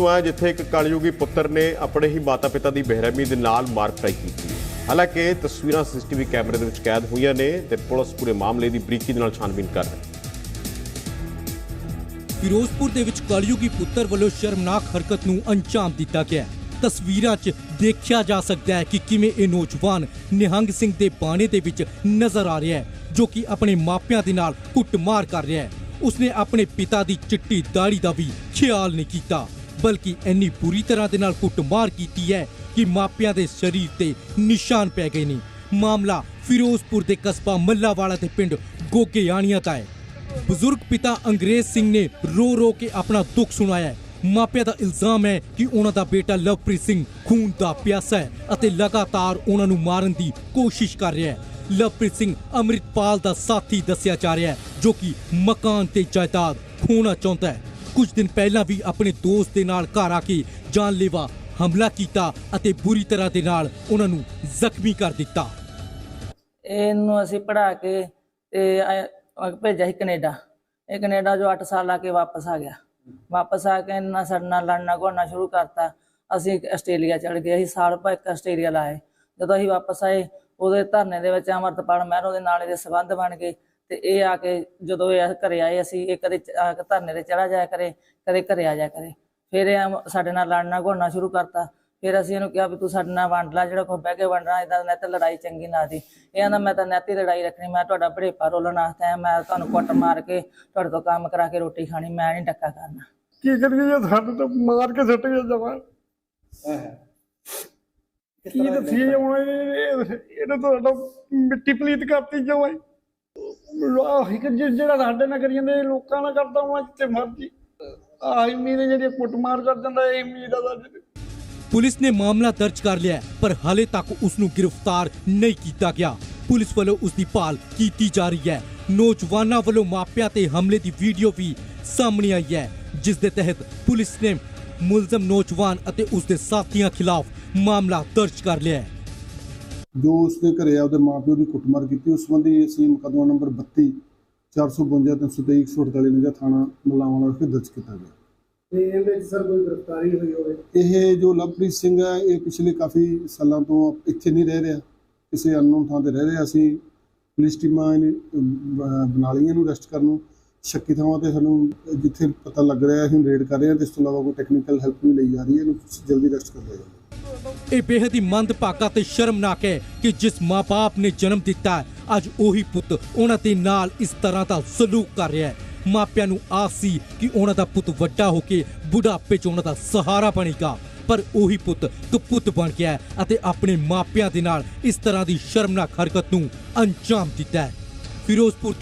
ਤੋਂ ਆਇਆ ਜਿੱਥੇ ਇੱਕ ਕਲਯੁਗੀ ਪੁੱਤਰ ਨੇ ਆਪਣੇ ਹੀ ਮਾਤਾ-ਪਿਤਾ ਦੀ ਬੇਰਹਿਮੀ ਦੇ ਨਾਲ ਮਾਰ ਕੁਟਾਈ ਕੀਤੀ। ਹਾਲਾਂਕਿ ਤਸਵੀਰਾਂ ਸੀਸੀਟੀਵੀ ਕੈਮਰੇ ਦੇ ਵਿੱਚ ਕੈਦ ਹੋਈਆਂ ਨੇ ਤੇ ਪੁਲਿਸ ਪੂਰੇ ਮਾਮਲੇ ਦੀ ਬਰੀਕੀ ਦੇ ਨਾਲ ਛਾਣਬੀਨ ਕਰ ਰਹੀ ਹੈ। ਫਿਰੋਜ਼ਪੁਰ ਦੇ ਵਿੱਚ ਕਲਯੁਗੀ ਪੁੱਤਰ ਵੱਲੋਂ ਸ਼ਰਮਨਾਕ ਹਰਕਤ ਨੂੰ ਅੰਜਾਮ ਦਿੱਤਾ ਗਿਆ ਤਸਵੀਰਾਂ 'ਚ ਦੇਖਿਆ ਜਾ ਸਕਦਾ ਹੈ ਕਿ ਕਿਵੇਂ ਇਹ ਨੌਜਵਾਨ ਨਿਹੰਗ ਸਿੰਘ ਦੇ ਬਾਣੇ ਦੇ ਵਿੱਚ ਨਜ਼ਰ ਆ ਰਿਹਾ ਹੈ, ਜੋ ਕਿ ਆਪਣੇ ਮਾਪਿਆਂ ਦੇ ਨਾਲ ਕੁੱਟਮਾਰ ਕਰ ਰਿਹਾ ਹੈ। ਉਸਨੇ ਆਪਣੇ ਪਿਤਾ ਦੀ ਚਿੱਟੀ ਦਾੜੀ ਦਾ ਵੀ ਖਿਆਲ ਨਹੀਂ ਕੀਤਾ। ਬਲਕਿ ਇੰਨੀ ਬੁਰੀ ਤਰ੍ਹਾਂ ਦੇ ਨਾਲ ਕੁੱਟਮਾਰ ਕੀਤੀ ਹੈ ਕਿ ਮਾਪਿਆਂ ਦੇ ਸਰੀਰ ਤੇ ਨਿਸ਼ਾਨ ਪੈ ਗਏ ਨੇ। ਮਾਮਲਾ ਫਿਰੋਜ਼ਪੁਰ ਦੇ ਕਸਬਾ ਮੱਲਾਵਾਲਾ ਦੇ ਪਿੰਡ ਗੋਗੇਆਣੀਆਂ ਦਾ ਹੈ। ਬਜ਼ੁਰਗ ਪਿਤਾ ਅੰਗਰੇਜ਼ ਸਿੰਘ ਨੇ ਰੋ ਰੋ ਕੇ ਆਪਣਾ ਦੁੱਖ ਸੁਣਾਇਆ ਮਾਪਿਆਂ ਦਾ ਇਲਜ਼ਾਮ ਹੈ ਕਿ ਉਹਨਾਂ ਦਾ ਬੇਟਾ ਲਵਪ੍ਰੀਤ ਸਿੰਘ ਖੂਨ ਦਾ ਪਿਆਸਾ ਹੈ ਅਤੇ ਲਗਾਤਾਰ ਉਹਨਾਂ ਨੂੰ ਮਾਰਨ ਦੀ ਕੋਸ਼ਿਸ਼ ਕਰ ਰਿਹਾ ਹੈ। ਲਵਪ੍ਰੀਤ ਸਿੰਘ ਅੰਮ੍ਰਿਤਪਾਲ ਦਾ ਸਾਥੀ ਦੱਸਿਆ ਜਾ ਰਿਹਾ ਹੈ ਜੋ ਕਿ ਮਕਾਨ ਤੇ ਜਾਇਦਾਦ ਖੋਣਾ ਚਾਹੁੰਦਾ ਹੈ। ਕੁਝ ਦਿਨ ਪਹਿਲਾਂ ਵੀ ਆਪਣੇ ਦੋਸਤ ਦੇ ਨਾਲ ਘਰ ਆ ਕੇ ਜਾਨਲੇਵਾ ਹਮਲਾ ਕੀਤਾ ਅਤੇ ਬੁਰੀ ਤਰ੍ਹਾਂ ਦੇ ਨਾਲ ਉਹਨਾਂ ਨੂੰ ਜ਼ਖਮੀ ਕਰ ਦਿੱਤਾ। ਇਹਨੂੰ ਅਸੀਂ ਪੜਾ ਕੇ ਤੇ ਆ- ਭੇਜਿਆ ਸੀ ਕੈਨੇਡਾ। ਇਹ ਕੈਨੇਡਾ ਜੋ 8 ਸਾਲ ਲਾ ਕੇ ਵਾਪਸ ਆ ਗਿਆ। ਵਾਪਸ ਆ ਕੇ ਇਹਨਾਂ ਸਾਡੇ ਨਾਲ ਲੜਨਾ ਘੋੜਨਾ ਸ਼ੁਰੂ ਕਰਤਾ। ਅਸੀਂ ਆਸਟ੍ਰੇਲੀਆ ਚੜ ਗਏ, ਅਸੀਂ ਸਾਲ ਭਰ ਇੱਕ ਆਸਟ੍ਰੇਲੀਆ ਲਾਏ। ਜਦੋਂ ਅਸੀਂ ਵਾਪਸ ਆਏ, ਉਹਦੇ ਧਰਨੇ ਦੇ ਵਿੱਚ ਅਮਰਤਪਾਲ ਮਹਿਰੋ ਦੇ ਨਾਲ ਇਹਦੇ ਸਬੰਧ ਬਣ ਗਏ। ਤੇ ਇਹ ਆ ਕੇ ਜਦੋਂ ਇਹ ਘਰੇ ਆਏ ਅਸੀਂ ਇਹ ਕਦੇ ਆ ਕੇ ਧਰਨੇ ਤੇ ਚੜਾ ਜਾਇਆ ਕਰੇ ਕਦੇ ਘਰੇ ਆ ਜਾਇਆ ਕਰੇ। ਫਿਰ ਇਹ ਸਾਡੇ ਨਾਲ ਲੜਨਾ ਘੋੜਨਾ ਸ਼ੁਰੂ ਕਰਤਾ। ਫਿਰ ਅਸੀਂ ਇਹਨੂੰ ਕਿਹਾ ਵੀ ਤੂੰ ਸਾਡੇ ਨਾਲ ਵੰਡ ਲੈ ਜਿਹੜਾ ਕੋ ਬਹਿ ਕੇ ਵੰਡਣਾ ਇਹਦਾ ਨੈਤ ਲੜਾਈ ਚੰਗੀ ਨਾ ਦੀ ਇਹ ਆਂਦਾ ਮੈਂ ਤਾਂ ਨੈਤੀ ਲੜਾਈ ਰੱਖਣੀ ਮੈਂ ਤੁਹਾਡਾ ਭੜੇਪਾ ਰੋਲਣ ਵਾਸਤੇ ਆਇਆ ਮੈਂ ਤੁਹਾਨੂੰ ਕੁੱਟ ਮਾਰ ਕੇ ਤੁਹਾਡੇ ਤੋਂ ਕੰਮ ਕਰਾ ਕੇ ਰੋਟੀ ਖਾਣੀ ਮੈਂ ਨਹੀਂ ਟੱਕਾ ਕਰਨਾ। ਕੀ ਕਰੀਏ ਜੇ ਸਾਡੇ ਤੋਂ ਮਾਰ ਕੇ ਸੁੱਟ ਗਿਆ ਜਮਾ ਕੀ ਦੱਸੀਏ ਹੁਣ ਇਹ- ਇਹ- ਇਹਨੇ ਤਾਂ ਸਾਡਾ ਮਿੱਟੀ ਪਲੀਤ ਕਰਤੀ ਜਮਾ ਆਹੀ ਕਿ ਜਿ- ਜਿਹੜਾ ਸਾਡੇ ਨਾਲ ਕਰੀ ਜਾਂਦੇ ਲੋਕਾਂ ਨਾਲ ਕਰਦਾ ਹਾਂ ਜਿੱਥੇ ਮਰਜ਼ੀ। ਆਹੀ ਮੀਨੇ ਜਿਹੜੀ ਕੁੱਟਮਾਰ ਕਰ ਜਾਂਦਾ ਇਹ ਮੀਦ ਆ ਸਾਡੇ ਤੇ। ਪੁਲਿਸ ਨੇ ਮਾਮਲਾ ਦਰਜ ਕਰ ਲਿਆ ਹੈ, ਪਰ ਹਾਲੇ ਤੱਕ ਉਸ ਨੂੰ ਗ੍ਰਿਫਤਾਰ ਨਹੀਂ ਕੀਤਾ ਗਿਆ। ਪੁਲਿਸ ਵੱਲੋਂ ਉਸ ਦੀ ਭਾਲ ਕੀਤੀ ਜਾ ਰਹੀ ਹੈ। ਨੌਜਵਾਨਾਂ ਵੱਲੋਂ ਮਾਪਿਆਂ ਤੇ ਹਮਲੇ ਦੀ ਵੀਡੀਓ ਵੀ ਸਾਹਮਣੇ ਆਈ ਹੈ ਜਿਸ ਦੇ ਤਹਿਤ ਪੁਲਿਸ ਨੇ ਮੁਲਜ਼ਮ ਨੌਜਵਾਨ ਅਤੇ ਉਸ ਦੇ ਸਾਥੀਆਂ ਖਿਲਾਫ ਮਾਮਲਾ ਦਰਜ ਕਰ ਲਿਆ ਹੈ। ਜੋ ਉਸਦੇ ਘਰੇ ਆ ਉਹਦੇ ਮਾਪਿਓ ਦੀ ਕੁੱਟਮਾਰ ਕੀਤੀ। ਉਸ ਸੰਬੰਧੀ ਅਸੀਂ ਮੁਕੱਦਮਾ ਨੰਬਰ 32 452 323 148 ਨੰਬਰ ਥਾਣਾ ਮਲਾਵਾਂ ਵਿਖੇ ਦਰਜ ਕੀਤਾ ਗਿਆ। ਤੇ ਇਹਦੇ ਵਿੱਚ ਸਰ ਕੋਈ ਗ੍ਰਿਫਤਾਰੀ ਹੋਈ ਹੋਵੇ? ਇਹ ਜੋ ਲਵਪ੍ਰੀਤ ਸਿੰਘ ਹੈ ਇਹ ਪਿਛਲੇ ਕਾਫੀ ਸਾਲਾਂ ਤੋਂ ਇੱਥੇ ਨਹੀਂ ਰਹਿ ਰਿਹਾ। ਕਿਸੇ ਅਨਨੋਨ ਥਾਂ ਤੇ ਰਹਿ ਰਿਹਾ ਸੀ। ਪੁਲਿਸ ਟੀਮਾਂ ਬਣਾ ਲਈਆਂ ਨੂੰ ਅਰੈਸਟ ਕਰਨ ਨੂੰ। ਸ਼ੱਕੀ ਥਾਵਾਂ ਤੇ ਸਾਨੂੰ ਜਿੱਥੇ ਪਤਾ ਲੱਗ ਰਿਹਾ ਅਸੀਂ ਰੇਡ ਕਰ ਰਹੇ ਹਾਂ, ਤੇ ਇਸ ਤੋਂ ਇਲਾਵਾ ਕੋਈ ਟੈਕਨੀਕਲ ਹੈਲਪ ਵੀ ਲਈ ਜਾ ਰਹੀ ਹੈ, ਇਹਨੂੰ ਜਲਦੀ ਅਰੈਸਟ ਕਰ ਲਿਆ ਜਾਵੇ ਇਹ ਬੇहद ਹੀ ਮੰਦਭਾਗਾ ਤੇ ਸ਼ਰਮਨਾਕ ਹੈ ਕਿ ਜਿਸ ਮਾਪੇ ਨੇ ਜਨਮ ਦਿੱਤਾ ਅੱਜ ਉਹੀ ਪੁੱਤ ਉਹਨਾਂ ਦੇ ਨਾਲ ਇਸ ਤਰ੍ਹਾਂ ਦਾ ਸਲੂਕ ਕਰ ਰਿਹਾ ਹੈ। ਮਾਪਿਆਂ ਨੂੰ ਆਸ ਸੀ ਕਿ ਉਹਨਾਂ ਦਾ ਪੁੱਤ ਵੱਡਾ ਹੋ ਕੇ ਬੁਢਾਪੇ 'ਚ ਉਹਨਾਂ ਦਾ ਸਹਾਰਾ ਬਣੇਗਾ, ਪਰ ਉਹੀ ਪੁੱਤ ਕਪੁੱਤ ਬਣ ਗਿਆ ਅਤੇ ਆਪਣੇ ਮਾਪਿਆਂ ਦੇ ਨਾਲ ਇਸ ਤਰ੍ਹਾਂ ਦੀ ਸ਼ਰਮਨਾਕ ਹਰਕਤ ਨੂੰ ਅੰਜਾਮ ਦਿੱਤਾ ਹੈ। ਫਿਰੋਜ਼ਪੁਰ